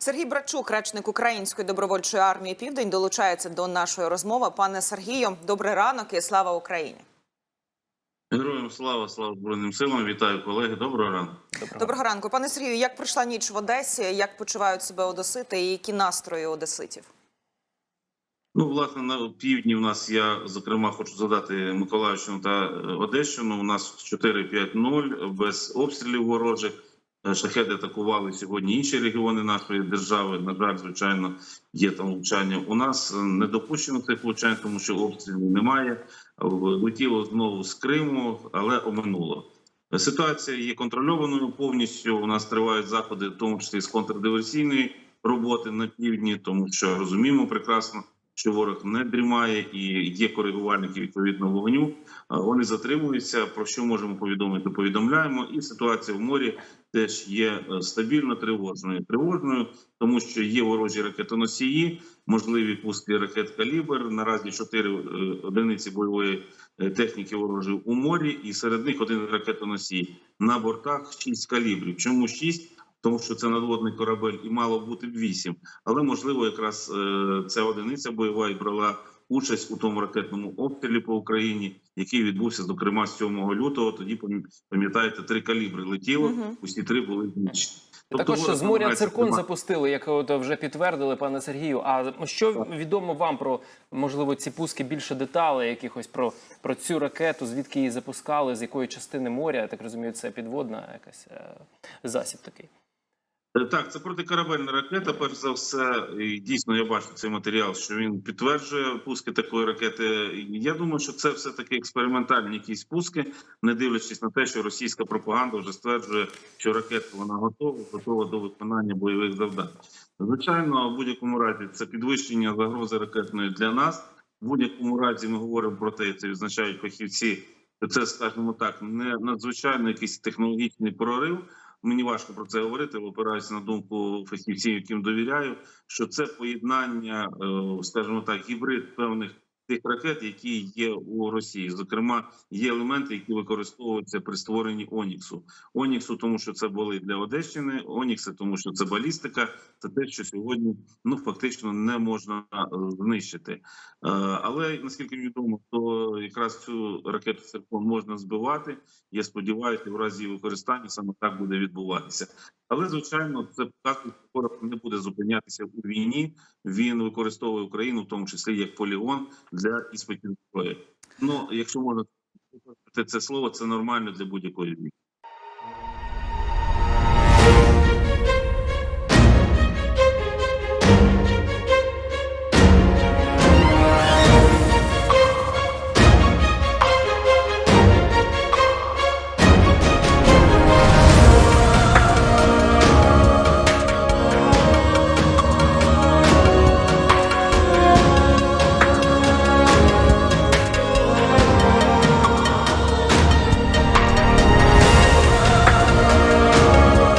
Сергій Брачук, речник Української добровольчої армії Південь, долучається до нашої розмови. Пане Сергію, добрий ранок і слава Україні. Героям слава, слава Збройним силам. Вітаю колеги. Доброго ранку. Доброго ранку, пане Сергію. Як пройшла ніч в Одесі? Як почувають себе одесити і які настрої одеситів? Ну, власне, на півдні у нас я зокрема хочу згадати Миколаївщину та е, Одещину. У нас 4-5-0 без обстрілів ворожих. Е, Шахеди атакували сьогодні інші регіони нашої держави. На жаль, звичайно, є там влучання. У нас е, не допущено цих влучань, тому що обстрілів немає. Летіло знову з Криму, але оминуло. Ситуація є контрольованою повністю. У нас тривають заходи, в тому числі з контрдиверсійної роботи на півдні, тому що розуміємо прекрасно, що ворог не дрімає і є коригувальники відповідно вогню. Вони затримуються. Про що можемо повідомити? Повідомляємо, і ситуація в морі теж є е, стабільно тривожною. Тривожною, тому що є ворожі ракетоносії, можливі пуски ракет калібр. Наразі чотири е, одиниці бойової е, техніки ворожої у морі, і серед них один ракетоносій на бортах шість калібрів. Чому шість? Тому що це надводний корабель і мало бути б вісім. Але можливо, якраз е, ця одиниця бойова і брала участь у тому ракетному обстрілі по Україні, який відбувся зокрема 7 лютого. Тоді пам'ят- пам'ятаєте, три калібри летіло. Мгм. Усі три були знищені. Тобто Також з моря циркон запустили, як от вже підтвердили, пане Сергію. А що відомо вам про можливо ці пуски більше деталей, якихось про, про цю ракету, звідки її запускали, з якої частини моря? Я так розумію, це підводна якась е, засіб такий. Е, Так, це протикорабельна ракета. Перш за все, і дійсно я бачу цей матеріал, що він підтверджує пуски такої ракети. Я думаю, що це все таки експериментальні якісь пуски, не дивлячись на те, що російська пропаганда вже стверджує, що ракета вона готова, готова до виконання бойових завдань. Звичайно, в будь-якому разі це підвищення загрози ракетної для нас. В будь-якому разі ми говоримо про те, це відзначають фахівці. Це, скажімо так, не надзвичайно якийсь технологічний прорив. Мені важко про це говорити, опираюся на думку фахівців, яким довіряю, що це поєднання, е, скажімо так, гібрид певних тих ракет, які є у Росії. Зокрема, є елементи, які використовуються при створенні Оніксу. Оніксу, тому що це були для Одещини, Онікси, тому що це балістика. Це те, що сьогодні ну фактично не можна е, знищити. Е, Але наскільки відомо, то якраз цю ракету «Циркон» можна збивати. Я сподіваюся, в разі використання саме так буде відбуватися. Але звичайно, це показує, що не буде зупинятися у війні. Він використовує Україну, в тому числі як полігон для іспитів зброї. Ну якщо можна це слово, це нормально для будь-якої війни.